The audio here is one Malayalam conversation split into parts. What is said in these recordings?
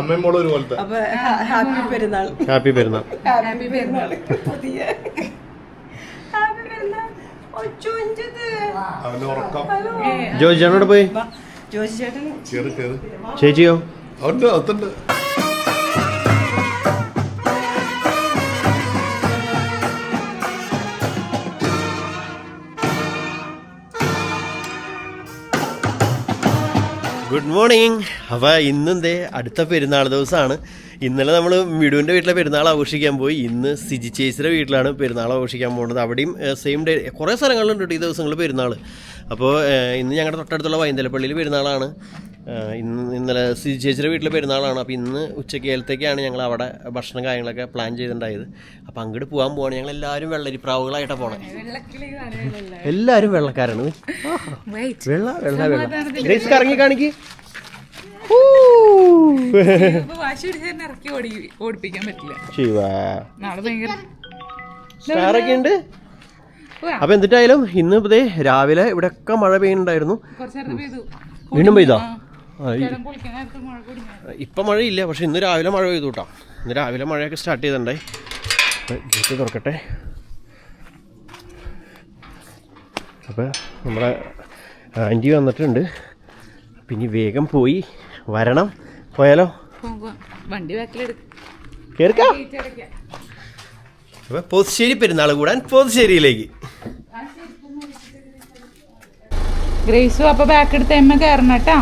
അമ്മയും മോളും അപ്പൊ happy Perunnal. Happy Perunnal. Happy പെരുന്നാൾ. പുതിയ. ഹാപ്പി പെരുന്നാൾ. അവന്റെ ഉറക്കം. ജോജി ചേട്ടനോട് പോയി. ജോജി ചേട്ടൻ. ചേച്ചിയോ? അവന്റെ അകത്തുണ്ട്. ഗുഡ് മോർണിംഗ് അപ്പോൾ ഇന്നെന്തേ അടുത്ത പെരുന്നാൾ ദിവസമാണ് ഇന്നലെ നമ്മൾ മിടുവിന്റെ വീട്ടിലെ പെരുന്നാൾ ആഘോഷിക്കാൻ പോയി. ഇന്ന് സിജി ചേച്ചിയുടെ വീട്ടിലാണ് പെരുന്നാൾ ആഘോഷിക്കാൻ പോകുന്നത്. അവിടെയും സെയിം ഡേ കുറേ സ്ഥലങ്ങളിലുണ്ട് ഈ ദിവസങ്ങളിൽ പെരുന്നാൾ അപ്പോൾ ഇന്ന് ഞങ്ങളുടെ തൊട്ടടുത്തുള്ള വൈന്തലപ്പള്ളിയിൽ പെരുന്നാളാണ്. ഇന്ന് ഇന്നലെ സി ചേച്ചിയുടെ വീട്ടിൽ പെരുന്നാളാണ്. അപ്പോൾ ഇന്ന് ഉച്ചയ്ക്ക് ഏലത്തേക്കാണ് ഞങ്ങൾ അവിടെ ഭക്ഷണം കാര്യങ്ങളൊക്കെ പ്ലാൻ ചെയ്തിട്ടുണ്ടായത്. അപ്പോൾ അങ്ങോട്ട് പോകാൻ പോവാണ്. ഞങ്ങൾ എല്ലാവരും വെള്ളരിപ്രാവുകളായിട്ടാണ് പോണേ. എല്ലാവരും വെള്ളക്കാരാണ്. വെള്ള വെള്ള വെള്ള. ഗ്രേസ് കറങ്ങി കാണിക്ക്. ശിവ. സ്റ്റാറൊക്കെ ഉണ്ട്. അപ്പൊ എന്നിട്ടായാലും ഇന്ന് ഇതേ രാവിലെ ഇവിടെയൊക്കെ മഴ പെയ്യുന്നുണ്ടായിരുന്നു. വീണ്ടും പെയ്താ? ഇപ്പം മഴയില്ല പക്ഷെ ഇന്ന് രാവിലെ മഴ പെയ്തു കേട്ടോ. ഇന്ന് രാവിലെ മഴയൊക്കെ സ്റ്റാർട്ട് ചെയ്തിട്ടുണ്ടായി. ഗേറ്റ് തുറക്കട്ടെ. അപ്പോൾ നമ്മുടെ ആന്റി വന്നിട്ടുണ്ട്. പിന്നെ വേഗം പോയി വരണം. പോയാലോ? വണ്ടി കേൾക്കാം അപ്പോൾ പോത്തുശ്ശേരി പെരുന്നാൾ കൂടാൻ പോത്തുശ്ശേരിയിലേക്ക്. ഗ്രേസു അപ്പൊ ബാക്ക് എടുത്ത് എമ്മ കയറണം കേട്ടാ.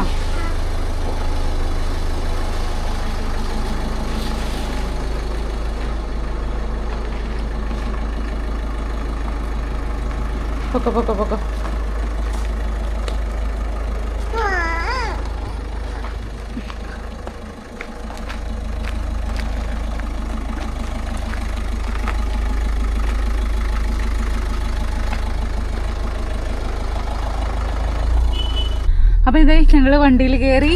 പൊക്കോ പൊക്കോ പൊക്കോ. അപ്പൊ ഇതേ ഞങ്ങൾ വണ്ടിയിൽ കയറി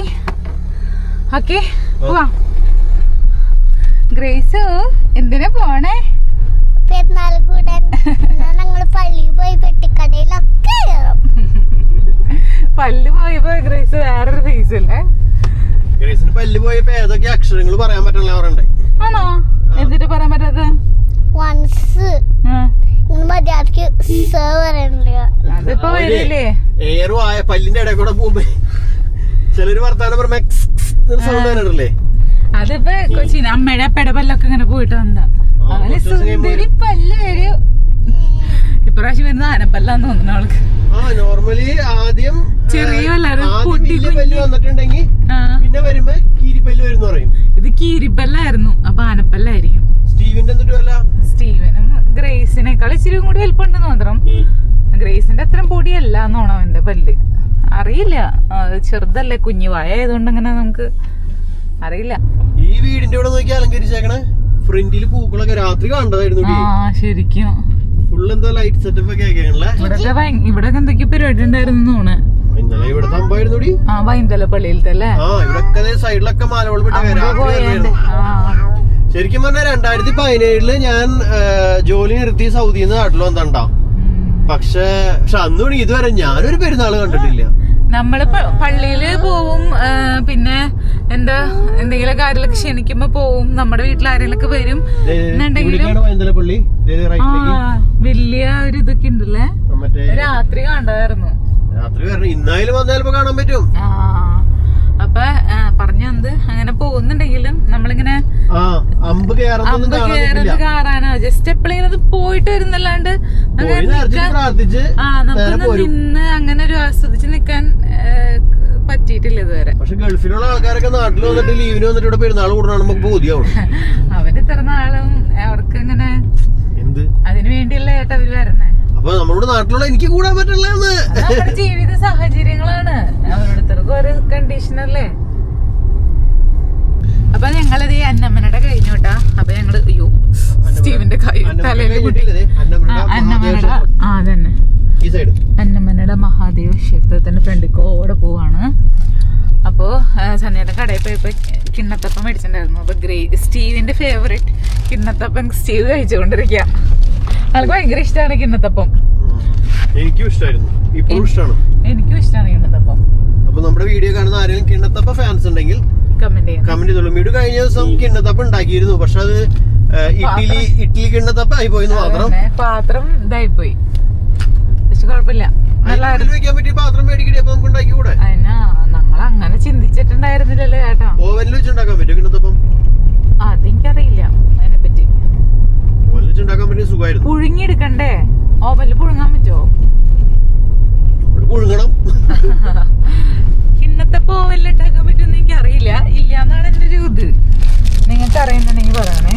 ഓക്കെ പോവാ. ഗ്രേസ് എന്തിനാ പോണേ പെരുന്നാൾ കൂടാൻ ഞങ്ങൾ പള്ളിയിൽ പോയി പെട്ടിക്കടയിലൊക്കെ കയറും പല്ല് പോയപ്പോ ഗ്രേസ് വേറൊരു ഫേസ് അല്ലേ ഗ്രേസിന് പല്ല് പോയപ്പോ ഏതൊക്കെ അക്ഷരങ്ങൾ പറയാൻ പറ്റില്ല പറയണ്ടേ ആണോ? എന്നിട്ട് പറയാൻ പറ്റാത്ത വൺസ് മര്യാദയ്ക്ക് അതിപ്പോ വരില്ലേ? ആയ പല്ലിന്റെ ഇടയിൽ കൂടെ പോകുമ്പോ ചിലര് വർത്താനം പറയുമ്പോ സൗണ്ട് അതിപ്പോ കൊച്ചിന് അമ്മയുടെ പെടപല്ലൊക്കെ ഇങ്ങനെ പോയിട്ട് വന്നതാ. അവന് കുറച്ച് സുന്ദരി പല്ല് വരും. ഇപ്രാവശ്യം വരുന്ന ആനപ്പല്ലാന്ന് തോന്നുന്നു അവൾക്ക്. ആ നോർമലി ആദ്യം ചെറിയ. പല്ല് വന്നിട്ടുണ്ടെങ്കിൽ പിന്നെ വരുമ്പോ കീരിപ്പല്ല് വരുന്ന പറയും. ഇത് കീരിപ്പല്ലായിരുന്നു അപ്പൊ ആനപ്പല്ലായിരിക്കും സ്റ്റീവിന്റെ എന്നിട്ട് വല്ല? സ്റ്റീവനും ഗ്രേസിനേക്കാൾ ഇച്ചിരി കൂടി വലിപ്പമുണ്ടെന്ന് മാത്രം. ഗ്രേസിന്റെ അത്രയും പൊടിയല്ല എന്നാണ് അവന്റെ പല്ല്. അറിയില്ല. അത് ചെറുതല്ലേ കുഞ്ഞു വായ ആയതുകൊണ്ട് അങ്ങനെ നമുക്ക് അറിയില്ല. ഈ വീടിന്റെ ഇവിടെ നോക്കി അലങ്കരിച്ചേക്കണേ. ഫ്രണ്ടിൽ പൂക്കളൊക്കെ രാത്രി കണ്ടതായിരുന്നു ആ ശരിക്കും. ലൈറ്റ് സെറ്റപ്പ് ഒക്കെ ആക്കിയാണല്ലേ ഇവിടൊക്കെ ഭയ- എന്തൊക്കെ പരിപാടി ഉണ്ടായിരുന്നു ഇന്നലെ ഇവിടെ സംഭവമായിരുന്നു ആ വൈന്തല പള്ളിയിലത്തെ അല്ലേ? ആ ഇവിടൊക്കെ സൈഡിലൊക്കെ ശരിക്കും പറഞ്ഞാൽ രണ്ടായിരത്തി പതിനേഴിൽ ഞാൻ ജോലി നിർത്തി സൗദിയിൽ നിന്ന് നാട്ടിൽ വന്നിട്ടുണ്ടാവും പക്ഷെ പക്ഷെ അന്ന് തുടങ്ങി. ഇതുവരെ ഞാനൊരു പെരുന്നാൾ കണ്ടിട്ടില്ല. നമ്മൾ പള്ളിയിൽ പോവും പിന്നെ എന്താ എന്തെങ്കിലും കാര്യങ്ങളൊക്കെ ക്ഷണിക്കുമ്പോ പോവും. നമ്മുടെ വീട്ടിൽ ആരെങ്കിലൊക്കെ വരും എന്നുണ്ടെങ്കിലും വലിയ ഒരു ഇതൊക്കെ ഉണ്ടല്ലേ? രാത്രി കണ്ടായിരുന്നു രാത്രി ഇന്നായാലും കാണാൻ പറ്റും. അപ്പൊ പറഞ്ഞു അങ്ങനെ പോകുന്നുണ്ടെങ്കിലും നമ്മളിങ്ങനെ അമ്പ് കയറുന്നത് കാണാനോ? ജസ്റ്റ് എപ്പോഴെങ്കിലും പോയിട്ട് വരുന്നല്ലാണ്ട് അങ്ങനെ ആ നമുക്കൊന്ന് നിന്ന് അങ്ങനെ ഒരു ആസ്വദിച്ച് നിക്കാൻ പറ്റിയിട്ടില്ല ഇതുവരെ. പക്ഷെ ഗൾഫിലുള്ള ആൾക്കാരൊക്കെ നാട്ടിൽ വന്നിട്ട് ലീവിന് വന്നിട്ട് ഇവിടെ പെരുന്നാൾ കൂടണം നമുക്ക് ബോധ്യമാവും അവർ ഇത്ര നാളും അവർക്ക് ഇങ്ങനെ എന്ത്? അതിനു വേണ്ടിയല്ലേ ഏട്ടാ അവർ വരണേ? അപ്പൊ നമ്മളോട് നാട്ടിലുള്ള എനിക്ക് കൂടാൻ പറ്റില്ലെന്ന്. അത് നമ്മുടെ ജീവിത സാഹചര്യങ്ങളാണ്. ഓരോരുത്തർക്കും ഒരു കണ്ടീഷനല്ലേ അപ്പൊ ഞങ്ങളത് ഈ അന്നമ്മനയുടെ കഴിഞ്ഞു കേട്ടാ അപ്പൊ ഞങ്ങൾ അയ്യോ സ്റ്റീവിന്റെ കൈ തലയിൽ കുട്ടി ആ, അന്നമ്മനയുടെ ആ അതന്നെ ഈ സൈഡ് അന്നമ്മനയുടെ ക്ഷേത്രത്തിന്റെ ഫ്രണ്ടിൽ കൂടെ പോവാണ്. അപ്പോ സന്ധ്യയുടെ കടയിൽ പോയപ്പോൾ കിണ്ണത്തപ്പം മേടിച്ചിട്ടുണ്ടായിരുന്നു. അപ്പോൾ ഗ്രേ സ്റ്റീവിന്റെ ഫേവറേറ്റ് കിണ്ണത്തപ്പം സ്റ്റീവ് കഴിച്ചുകൊണ്ടിരിക്കുക ആൾക്ക് ഭയങ്കര ഇഷ്ടമാണ് കിണ്ണത്തപ്പം. എനിക്കും ഇഷ്ടമായിരുന്നു ഇപ്പോഴും ഇഷ്ടമാണ് എനിക്കും ഇഷ്ടമാണ് കിണ്ണത്തപ്പം. അപ്പൊ നമ്മുടെ വീഡിയോ കാണുന്ന ആരെങ്കിലും കിണ്ണത്തപ്പ ഫാൻസ് ഉണ്ടെങ്കിൽ കമന്റ് കമന്റ് ചെയ്തോളൂ. വീട് കഴിഞ്ഞ ദിവസം കിണ്ണത്തപ്പം ഉണ്ടാക്കിയിരുന്നു. പക്ഷെ അത് ഇഡ്ഡലി ഇഡ്ഡലി കിണ്ണത്തപ്പം ആയി പോയെന്ന് മാത്രം. പാത്രം ഇതായിപ്പോയി. പക്ഷെ കുഴപ്പമില്ല. വെക്കാൻ പറ്റിയ പാത്രം മേടിക്കണേ അപ്പൊ നമുക്ക് ഉണ്ടാക്കിക്കൂടെ അതിനാ നമ്മൾ അങ്ങനെ ചിന്തിച്ചിട്ടുണ്ടായിരുന്നില്ലല്ലോ ചേട്ടാ. ഓവനിൽ വെച്ച് ഉണ്ടാക്കാൻ പറ്റും കിണ്ണത്തപ്പം അതെനിക്കറിയില്ല അതിനെപ്പറ്റി. ഓവനിൽ വെച്ച് ഉണ്ടാക്കാൻ പറ്റിയ സുഖമായിരുന്നു. പുഴുങ്ങിയെടുക്കണ്ടേ? ഓവനിൽ പുഴുങ്ങാൻ പറ്റുമോ പുഴുങ്ങണം. ഇന്നത്തെ ഓവനിൽ ഉണ്ടാക്കാൻ പറ്റുമെന്ന് എനിക്ക് അറിയില്ല ഇല്ല എന്നാണ് എന്റെ ഒരു ഇത്. നിങ്ങൾക്ക് അറിയുന്നുണ്ടെങ്കിൽ പറയണേ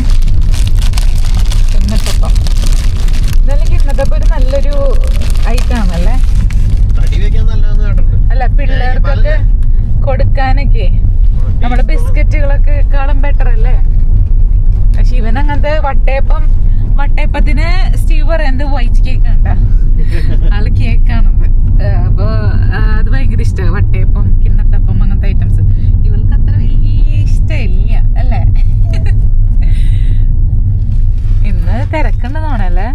കിണ്ണത്തപ്പം ഇതെല്ലാം കിണ്ണത്തപ്പം ഒരു നല്ലൊരു ഐറ്റം ആണല്ലേ? കൊടുക്കാനൊക്കെ. നമ്മുടെ ബിസ്ക്കറ്റുകളൊക്കെ കാളും ബെറ്റർ അല്ലേ? പക്ഷെ ഇവൻ അങ്ങനത്തെ വട്ടയപ്പം വട്ടയപ്പത്തിന് സ്റ്റീവ് പറയുന്നത് വൈറ്റ് കേക്ക് ഉണ്ട ആൾ കേക്കാണത്. അപ്പൊ അത് ഭയങ്കര ഇഷ്ടമാണ് വട്ടയപ്പം കിണ്ണത്തപ്പം അങ്ങനത്തെ ഐറ്റംസ് ഇവൾക്ക് അത്ര വലിയ ഇഷ്ടമില്ല അല്ലേ? ഇന്ന് തിരക്കുന്നതാണല്ലേ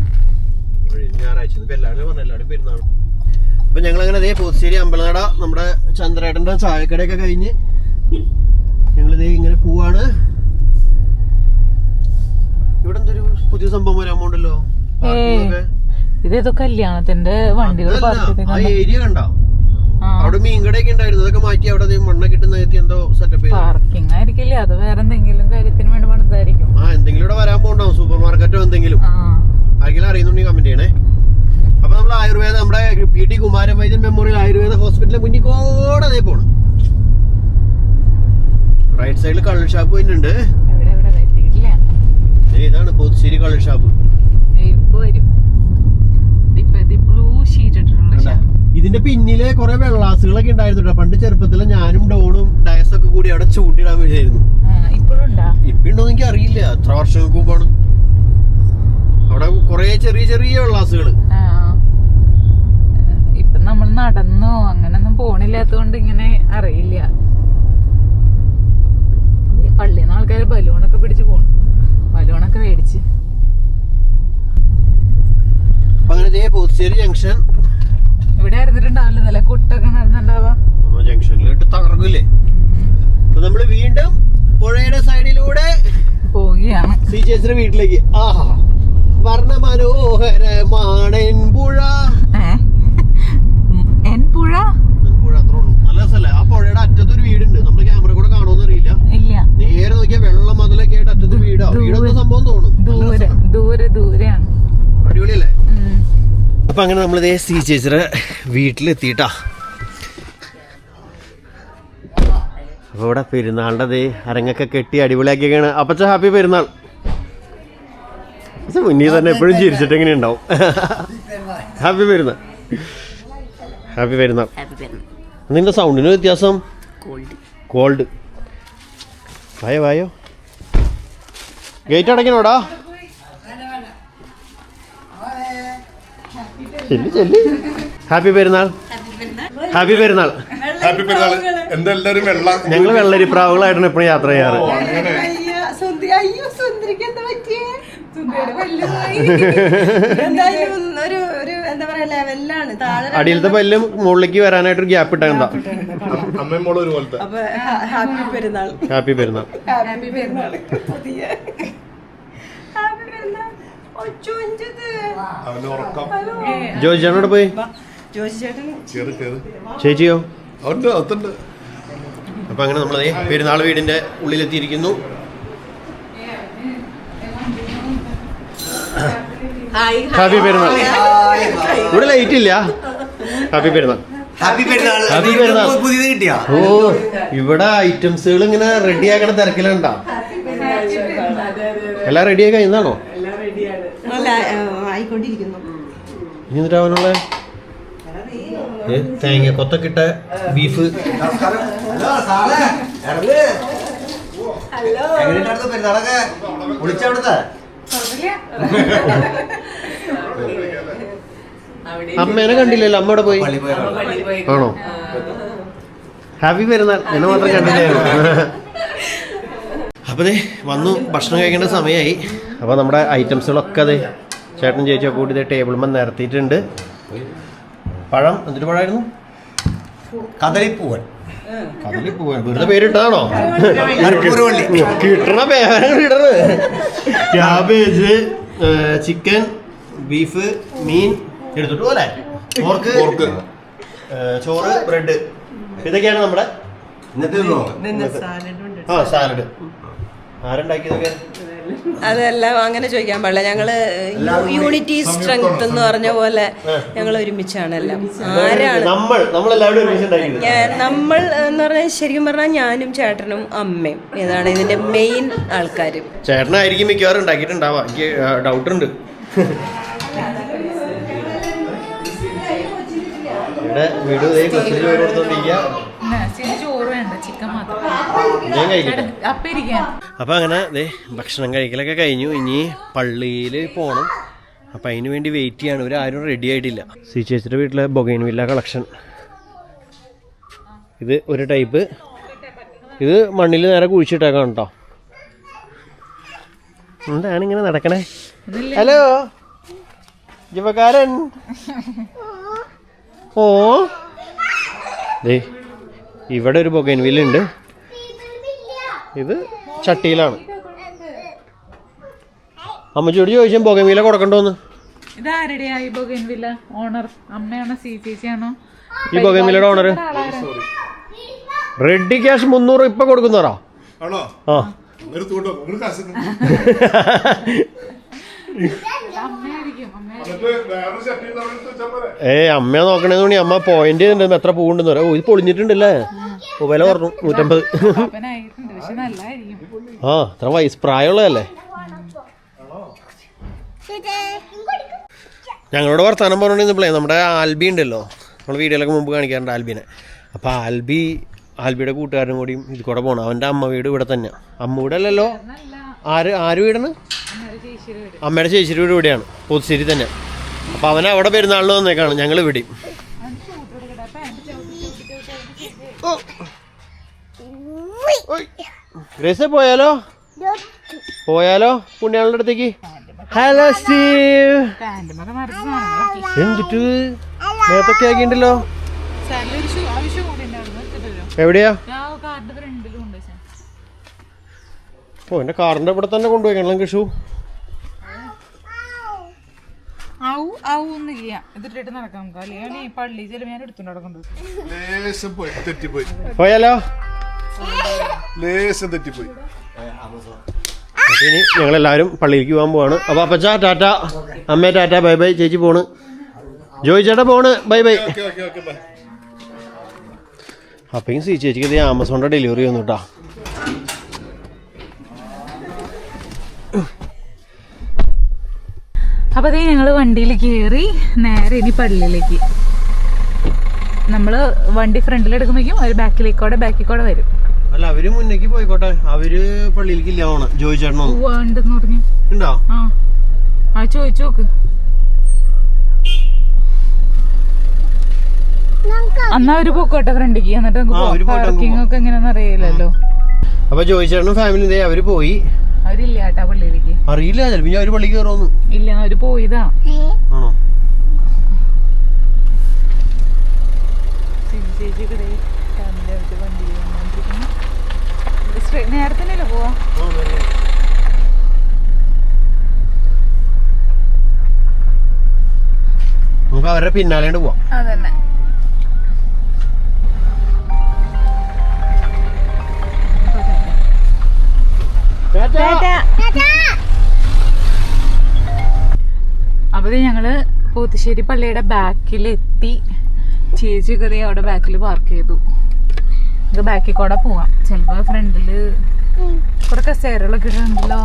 ഞായറാഴ്ച ഇപ്പൊ എല്ലാവരും പറഞ്ഞു എല്ലാവരും പെരുന്നാളും അപ്പൊ ഞങ്ങൾ അങ്ങനെ അതേ പോത്തിശ്ശേരി അമ്പലനട നമ്മുടെ ചന്ദ്രേട്ടന്റെ ചായക്കടയൊക്കെ കഴിഞ്ഞ് ഞങ്ങൾ ഇതേ ഇങ്ങനെ പോവാണ്. ഇവിടെ എന്തൊരു പുതിയ സംഭവം വരാൻ പോണ്ടല്ലോ. ഇതേതോ കല്യാണത്തിന്റെ വണ്ടികൾ ആ ഏരിയ കണ്ടോ? അവിടെ മീൻകടയൊക്കെ ഉണ്ടായിരുന്നു. അതൊക്കെ മാറ്റി അവിടെ ഇട്ട് നികത്തി എന്തോ സെറ്റപ്പ് പാർക്കിംഗ് ആയിരിക്കില്ലേ അത് വേറെ എന്തെങ്കിലും കാര്യത്തിന് വേണ്ടി പണിതായിരിക്കും. ആ എന്തെങ്കിലും ഇവിടെ വരാൻ പോണ്ടാവും. സൂപ്പർ മാർക്കറ്റോ എന്തെങ്കിലും. ആരെങ്കിലും അറിയുന്നുണ്ടെങ്കിൽ കമന്റ് ചെയ്യണേ. അപ്പൊ നമ്മൾ ആയുർവേദ നമ്മുടെ P T Kumaran Vaidyan memorial Ayurveda ഹോസ്പിറ്റലിൽ മുന്നിൽ കൂടെ അതേ പോണം റൈറ്റ് സൈഡിൽ കള്ളൽ ഷാപ്പ് വരുന്നുണ്ട് ഇതാണ് പോത്തുശ്ശേരി കള്ളൽ ഷാപ്പ്? ഇതിന്റെ പിന്നിൽ കുറെ വെള്ളാസുകളൊക്കെ ഉണ്ടായിരുന്നു പണ്ട് ചെറുപ്പത്തിൽ ഞാനും ഡോണും ഡയസ് ഒക്കെ കൂടി അവിടെ ചൂണ്ടിടാൻ വേണ്ടിയായിരുന്നു ഇപ്പോഴും ഉണ്ടാ? ഇപ്പൊ ഉണ്ടോന്ന് എനിക്ക് അറിയില്ല. എത്ര വർഷങ്ങൾക്ക് മുമ്പാണ്. അവിടെ കുറെ ചെറിയ ചെറിയ വെള്ളാസുകൾ നമ്മൾ നടന്നോ? അങ്ങനൊന്നും പോണില്ലാത്തോണ്ട് ഇങ്ങനെ അറിയില്ല. പള്ളിയിൽ പള്ളിന്ന് ആൾക്കാർ ബലൂണൊക്കെ പിടിച്ച് പോണു. ബലൂണൊക്കെ മേടിച്ച്. അങ്ങനെ പോത്തുശ്ശേരി ജംഗ്ഷൻ ഇവിടെ അറിഞ്ഞിട്ടുണ്ടാവില്ല. കുട്ടൊക്കെ നടന്നിട്ടുണ്ടാവാ. ജംഗ്ഷനിലിട്ട് തകർക്കില്ലേ അപ്പൊ നമ്മൾ വീണ്ടും പുഴയുടെ സൈഡിലൂടെ പോവുകയാണ്. സി ചേച്ചിയുടെ വീട്ടിലേക്ക്. ആഹാ. വർണമനോഹരമാണൻ പുഴ പുഴ? പുഴ അത്രേ ഉള്ളൂ. നല്ല രസമല്ലേ? ആ പുഴയുടെ അറ്റത്തൊരു വീടുണ്ട്. നമ്മുടെ ക്യാമറ കൂടെ കാണുമെന്ന് അറിയില്ല. ഇല്ല. നേരെ നോക്കിയാൽ വെള്ളം മതിലൊക്കെ ആയിട്ട് അറ്റത്ത് വീടാ. വീടൊക്കെ സംഭവം തോന്നും ദൂരെ. ദൂരെ ദൂരെയാണ്. അടിപൊളിയല്ലേ? ഉം. അപ്പൊ അങ്ങനെ നമ്മൾ സി ചേച്ചിയുടെ വീട്ടിലെത്തിയിട്ടാ. അപ്പൊ ഇവിടെ പെരുന്നാളിന്റെ ദേ അരങ്ങൊക്കെ കെട്ടി അടിപൊളിയാക്കിയൊക്കെയാണ് അപ്പച്ച ഹാപ്പി പെരുന്നാൾ. മുന്നിൽ തന്നെ എപ്പോഴും ചിരിച്ചിട്ട് എങ്ങനെ ഉണ്ടാവും. ഹാപ്പി പെരുന്നാൾ. ഹാപ്പി പെരുന്നാൾ നിന്റെ സൗണ്ടിന് വ്യത്യാസം? കോൾഡ് വായോ വായോ. ഗേറ്റ് അടയ്ക്കണോടാ? ചെല്ലി ചെല്ലി. Happy Perunnal. Happy Perunnal. Happy Perunnal. ഞങ്ങൾ വെള്ള ഞങ്ങൾ വെള്ളരിപ്രാവുകളായിട്ടാണ് എപ്പോഴും യാത്ര ചെയ്യാറ്. എന്തായാലും ഒരു ഒരു എന്താ പറയാ ലെവലിലാണ്. താഴെ അടിയിലത്തെ പല്ലും മുകളിലേക്ക് വരാനായിട്ട് ഒരു ഗ്യാപ്പ് ഇട്ടാ അമ്മയും മോളും അപ്പൊ happy Perunnal. Happy Perunnal. Happy പെരുന്നാൾ. പുതിയ. ഹാപ്പി പെരുന്നാൾ. ജോജി ചേട്ടനോട് പോയി? ചേച്ചിയോ? അപ്പൊ അങ്ങനെ നമ്മൾ പെരുന്നാൾ വീടിന്റെ ഉള്ളിലെത്തിയിരിക്കുന്നു. ഹാപ്പി പെരുന്നാൾ. ഇവിടെ ലൈറ്റ് ഇല്ല. Happy Perunnal. Happy Perunnal. Happy പെരുന്നാൾ. പുതിയത് കിട്ടിയ? ഓ ഇവിടെ ഐറ്റംസുകൾ ഇങ്ങനെ റെഡി ആക്കണ തിരക്കിലുണ്ടാ? എല്ലാം റെഡി ആയി കഴിഞ്ഞാണോ ഇനി എന്നിട്ട് അവനുള്ള തേങ്ങ കൊത്തക്കിട്ട ബീഫ് ഹലോ പെരുന്നാളൊക്കെ? വിളിച്ചവിടുത്തെ? അമ്മേനെ കണ്ടില്ലല്ലോ? അമ്മ അവിടെ പോയി? ആണോ? ഹാപ്പി പെരുന്നാൾ. എന്നെ മാത്രം കണ്ടില്ലായിരുന്നു അപ്പോൾ ദേ വന്നു. ഭക്ഷണം കഴിക്കേണ്ട സമയമായി അപ്പോൾ നമ്മുടെ ഐറ്റംസുകളൊക്കെ അതെ ചേട്ടൻ ചേച്ചിയൊക്കെ കൂടി ഇതേ ടേബിൾമ നിരത്തിയിട്ടുണ്ട്. പഴം എന്തൊരു പഴമായിരുന്നു? കദളിപ്പൂവൻ. കടലിൽ പോവാൻ വെറുതെ പേരിട്ടതാണോ? കിട്ടണ പേരാണ് കിട്ടണത് ക്യാബേജ് ചിക്കൻ ബീഫ് മീൻ എടുത്തിട്ട് പോലെ. Pork pork. ചോറ് ബ്രെഡ്. ഇതൊക്കെയാണ് നമ്മുടെ? ആ സാലഡ്. അതെല്ലാം അങ്ങനെ ചോദിക്കാൻ പാടില്ല. ഞങ്ങൾ യൂണിറ്റി സ്ട്രെങ്ത് എന്ന് പറഞ്ഞ പോലെ ഞങ്ങൾ ഒരുമിച്ചാണ് എല്ലാം. ആരാണ്? നമ്മൾ എന്ന് പറഞ്ഞാൽ ശരിക്കും പറഞ്ഞാൽ ഞാനും ചേട്ടനും അമ്മയും. ഇതാണ് ഇതിന്റെ മെയിൻ ആൾക്കാർ ചേട്ടനായിരിക്കും മിക്കവാറും ഉണ്ടാക്കിയിട്ടുണ്ടാവാം. എനിക്ക് ഡൗട്ട് ഉണ്ട്. ഇവിടെ വീട് കൊച്ചിന് ചിക്കൻ മാത്രം. അപ്പ ഇരിക്കാൻ അങ്ങനെ അതെ ഭക്ഷണം കഴിക്കലൊക്കെ കഴിഞ്ഞു. ഇനി പള്ളിയിൽ പോകണം അപ്പം അതിന് വേണ്ടി വെയിറ്റ് ചെയ്യാണ്. ഇവരാരും ആരും റെഡി ആയിട്ടില്ല. സി ചേച്ചിയുടെ വീട്ടിലെ ബൊഗൈൻ വില്ല കളക്ഷൻ. ഇത് ഒരു ടൈപ്പ്. ഇത് മണ്ണിൽ നേരെ കുഴിച്ചിട്ടേക്കാണ് കേട്ടോ എന്താണ് ഇങ്ങനെ നടക്കണേ? ഹലോ ജീവകാരൻ? ഓ? ദേ ഇവിടെ ഒരു ബൊഗൈൻ വില്ല ഇത് ചട്ടിയിലാണ്. അമ്മച്ചോട് ചോദിച്ചാൽ ബൊഗൈൻ കൊടുക്കണ്ടോന്ന്? ഇത് ആരുടെയാ ഈ ബൊഗൻവില്ല ഓണർ അമ്മയാണോ സി ആണോ? ഈ ഓണർ റെഡി ക്യാഷ് മുന്നൂറ് ഇപ്പൊ കൊടുക്കുന്നവരാ? ആ. ഏ അമ്മ നോക്കണേന്ന് തോണി അമ്മ പോയിന്റ് ചെയ്തിട്ടുണ്ട് എത്ര പൂവുണ്ടെന്ന് പറയാം ഓ ഇത് പൊളിഞ്ഞിട്ടുണ്ടല്ലേ? വില പറഞ്ഞു നൂറ്റമ്പത്. ആ അത്ര വയസ്സ് പ്രായമുള്ളതല്ലേ? ഞങ്ങളോട് വർത്തമാനം പറഞ്ഞിരുന്നപ്പോഴേ നമ്മുടെ ആൽബി ഉണ്ടല്ലോ. നമ്മൾ വീഡിയോയിലൊക്കെ മുമ്പ് കാണിക്കാറുണ്ട് ആൽബിനെ. അപ്പോൾ ആൽബി ആൽബിയുടെ കൂട്ടുകാരനും കൂടിയും ഇത് കൂടെ പോകണം അവന്റെ അമ്മ വീട് ഇവിടെ തന്നെ അമ്മ വീട് അല്ലല്ലോ? ആര് ആര് വീടാണ്? അമ്മയുടെ ചേച്ചിയുടെ വീട് ഇവിടെയാണ്. പുതുശ്ശേരി തന്നെ. അപ്പോൾ അവൻ അവിടെ പെരുന്നാളിൽ വന്നേക്കാണ്. ഞങ്ങൾ വിടി ഗ്രേസ് പോയാലോ? പോയാലോ പുണ്യാളുടെ അടുത്തേക്ക്? Hello Steve. എന്തിട്ട്? നേരത്തൊക്കെ ആക്കിണ്ടല്ലോ എവിടെയാ ആ കാറിന്റെ ഫ്രണ്ടിലും ഉണ്ട് പക്ഷേ ഓ എന്റെ കാറിന്റെ ഇവിടെ തന്നെ കൊണ്ടുപോയി കണ്ണൻ ഷൂ ഔ ഔ ഒന്നില്ല ഇതിട്ടിട്ട് നടക്കാം നമുക്ക് അല്ലെങ്കിൽ ഈ പള്ളി എന്റെ കാറിന്റെ ഇവിടെ തന്നെ കൊണ്ടുപോയി പോയി കൃഷു പോയാലോ? ലേശം തെറ്റിപ്പോയി. അപ്പൊ ഇനി ഞങ്ങളെല്ലാവരും പള്ളിയിലേക്ക് പോകാൻ പോവാണ്. അപ്പൊ അപ്പച്ച ടാറ്റ അമ്മ ടാറ്റ ബൈ ബൈ ചേച്ചി പോണ്. ജോയി ചേട്ടാ പോണ് bye bye. Okay okay okay bye. അപ്പം സി ചേച്ചിക്ക് ആമസോണിന്റെ ഡെലിവറി വന്നു കേട്ടാ അപ്പോൾ അതേ ഞങ്ങൾ വണ്ടിയിൽ കയറി നേരെ ഇനി പള്ളിയിലേക്ക്. നമ്മൾ വണ്ടി ഫ്രണ്ടിൽ എടുക്കുമ്പോഴേക്കും അവർ ബാക്കിലേക്കോടെ ബാക്കിൽ കൂടെ വരും. അല്ല അവർ മുന്നേക്ക് പോയിക്കോട്ടെ. അവർ പള്ളിയിലേക്ക് ഇല്ല പോണ ജോയി ചേട്ടനോ ഉണ്ടെന്ന് പറഞ്ഞു. ഉണ്ടോ? ആ. ചോദിച്ചു നോക്ക്. എന്നാ അവർ പോക്കോട്ടെ ഫ്രണ്ടിക്ക്. എന്നിട്ട് നമുക്ക് പാർക്കിംഗ് ഒക്കെ എങ്ങനെയാണെന്ന് അറിയില്ലല്ലോ. അപ്പൊ ജോയി ചേട്ടനും ഫാമിലി അവർ പോയി. അവരില്ല കേട്ടാ പള്ളിയിലേക്ക്. അറിയില്ല ചിലപ്പോ ഞാൻ പള്ളിക്ക് കയറുമെന്ന് ഇല്ല അവർ പോയതാ. ആണോ? ചേച്ചി തന്നെയല്ലേ പോവാ? നമുക്ക് അവരുടെ പിന്നാലെ പോവാം. അതന്നെ. ദേ ഞങ്ങൾ പോത്തുശ്ശേരി പള്ളിയുടെ ബാക്കിൽ എത്തി ചേച്ചി ദേ അവിടെ ബാക്കിൽ പാർക്ക് ചെയ്തു. ഇത് ബാക്കിൽ കൂടെ പോവാം. ചിലപ്പോ ഫ്രണ്ടിൽ കുറെ കസേരകളൊക്കെ ഇടുന്നുണ്ടല്ലോ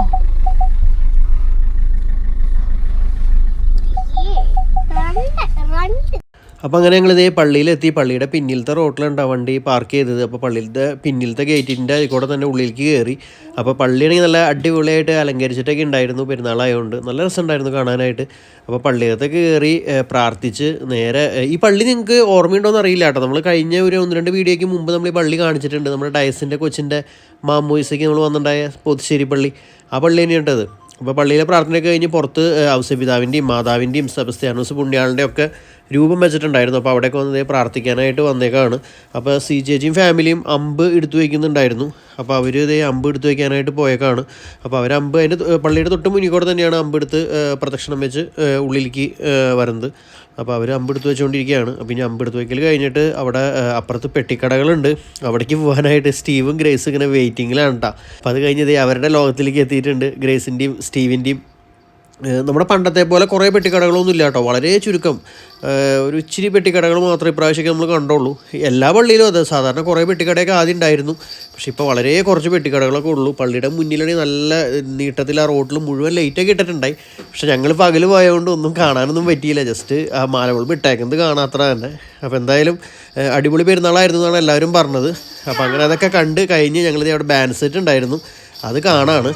രണ്ട്. അപ്പോൾ അങ്ങനെ ഞങ്ങൾ ഇതേ പള്ളിയിലെത്തി. പള്ളിയുടെ പിന്നിലത്തെ റോട്ടിലുണ്ടാവും വണ്ടി പാർക്ക് ചെയ്തത്. അപ്പോൾ പള്ളിയിലത്തെ പിന്നിലത്തെ ഗേറ്റിന്റെ കൂടെ തന്നെ ഉള്ളിലേക്ക് കയറി അപ്പോൾ പള്ളിയാണെങ്കിൽ നല്ല അടിപൊളിയായിട്ട് അലങ്കരിച്ചിട്ടൊക്കെ ഉണ്ടായിരുന്നു പെരുന്നാളായതുകൊണ്ട് നല്ല രസമുണ്ടായിരുന്നു കാണാനായിട്ട്. അപ്പോൾ പള്ളിയകത്തൊക്കെ കയറി പ്രാർത്ഥിച്ച് നേരെ ഈ പള്ളി നിങ്ങൾക്ക് ഓർമ്മയുണ്ടോയെന്ന് അറിയില്ല കേട്ടോ. നമ്മൾ കഴിഞ്ഞ ഒരു ഒന്ന് രണ്ട് വീഡിയോയ്ക്ക് മുമ്പ് നമ്മൾ ഈ പള്ളി കാണിച്ചിട്ടുണ്ട്. നമ്മുടെ ഡയസിന്റെ കൊച്ചിന്റെ മാമോയിസയ്ക്ക് നമ്മൾ വന്നിട്ടുണ്ടായ പൊതുശ്ശേരി പള്ളി. ആ പള്ളി തന്നെയാണ് അപ്പോൾ പള്ളിയിലെ പ്രാർത്ഥനയൊക്കെ കഴിഞ്ഞ് പുറത്ത് ഔസപിതാവിന്റെയും മാതാവിന്റെയും സെബസ്ത്യാനോസ് പുണ്യാളിന്റെ ഒക്കെ രൂപം വെച്ചിട്ടുണ്ടായിരുന്നു. അപ്പോൾ അവിടെയൊക്കെ വന്ന് ദേ പ്രാർത്ഥിക്കാനായിട്ട് വന്നേക്കാണ്. അപ്പോൾ സി ചേച്ചിയും ഫാമിലിയും അമ്പ് എടുത്തു വയ്ക്കുന്നുണ്ടായിരുന്നു അപ്പോൾ അവർ ഇതേ അമ്പ് എടുത്തു വയ്ക്കാനായിട്ട് പോയേക്കാണ്. അപ്പോൾ അവർ അമ്പ് അതിന്റെ പള്ളിയുടെ തൊട്ട് മുന്നിൽ കൂടെ തന്നെയാണ് അമ്പ് എടുത്ത് പ്രദക്ഷിണം വെച്ച് ഉള്ളിലേക്ക് വരുന്നത്. അപ്പോൾ അവർ അമ്പ് എടുത്ത് വെച്ചുകൊണ്ടിരിക്കുകയാണ് അപ്പോൾ ഇനി അമ്പ് എടുത്ത് വയ്ക്കൽ കഴിഞ്ഞിട്ട് അവിടെ അപ്പുറത്ത് പെട്ടിക്കടകളുണ്ട്. അവിടേക്ക് പോകാനായിട്ട് സ്റ്റീവും ഗ്രേസും ഇങ്ങനെ വെയിറ്റിങ്ങിലാണ് കേട്ടോ അപ്പോൾ അത് കഴിഞ്ഞത് അവരുടെ ലോകത്തിലേക്ക് എത്തിയിട്ടുണ്ട്. ഗ്രേസിന്റെയും സ്റ്റീവിന്റെയും നമ്മുടെ പണ്ടത്തെ പോലെ കുറേ പെട്ടിക്കടകളൊന്നും ഇല്ല കേട്ടോ. വളരെ ചുരുക്കം. ഒരു ഇച്ചിരി പെട്ടിക്കടകൾ മാത്രമേ ഇപ്രാവശ്യമൊക്കെ നമ്മൾ കണ്ടുള്ളൂ. എല്ലാ പള്ളിയിലും അതെ. സാധാരണ കുറേ പെട്ടിക്കടയൊക്കെ ആദ്യം ഉണ്ടായിരുന്നു. പക്ഷെ ഇപ്പോൾ വളരെ കുറച്ച് പെട്ടിക്കടകളൊക്കെ ഉള്ളൂ. പള്ളിയുടെ മുന്നിലാണെങ്കിൽ നല്ല നീട്ടത്തിൽ ആ റോഡിൽ മുഴുവൻ ലൈറ്റൊക്കെ ഇട്ടിട്ടുണ്ടായി. പക്ഷെ ഞങ്ങൾ പകൽ പോയതുകൊണ്ട് ഒന്നും കാണാനൊന്നും പറ്റിയില്ല. ജസ്റ്റ് ആ മാലകൾ ഇട്ടേക്കുന്നത് കാണാത്ര തന്നെ. അപ്പോൾ എന്തായാലും അടിപൊളി പെരുന്നാളായിരുന്നു എന്നാണ് എല്ലാവരും പറഞ്ഞത്. അപ്പോൾ അങ്ങനെ അതൊക്കെ കണ്ട് കഴിഞ്ഞ് ഞങ്ങളിത് അവിടെ ബാൻസെറ്റ് ഉണ്ടായിരുന്നു. അത് കാണാണ്.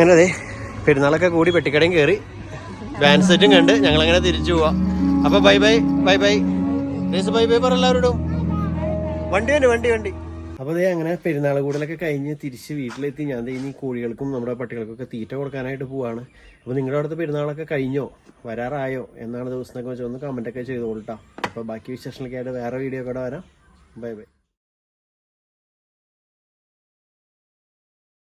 അങ്ങനെ അതെ പെരുന്നാളൊക്കെ കൂടി പെട്ടിക്കടയും കയറി ബാൻഡ് സെറ്റും കണ്ട് ഞങ്ങൾ അങ്ങനെ തിരിച്ചു പോവാ. അപ്പൊ ബൈ ബൈ ബൈ ബൈ രേസ് ബൈ ബൈ പറ എല്ലാവരോടും. വണ്ടി വണ്ടി വണ്ടി വണ്ടി അപ്പോൾ അതേ അങ്ങനെ പെരുന്നാൾ കൂടലൊക്കെ കഴിഞ്ഞ് തിരിച്ച് വീട്ടിലെത്തി. ഞാൻ ഇനി കോഴികൾക്കും നമ്മുടെ പട്ടികൾക്കൊക്കെ തീറ്റ കൊടുക്കാനായിട്ട് പോവാണ്. അപ്പോൾ നിങ്ങളുടെ അടുത്ത് പെരുന്നാളൊക്കെ കഴിഞ്ഞോ? വരാറായോ? എന്നാണ് ദിവസം എന്നൊക്കെ വെച്ച് ഒന്ന് കമന്റൊക്കെ ചെയ്തോളൂ കേട്ടോ അപ്പോൾ ബാക്കി വിശേഷങ്ങളൊക്കെ ആയിട്ട് വേറെ വീഡിയോ കൂടെ വരാം. Bye bye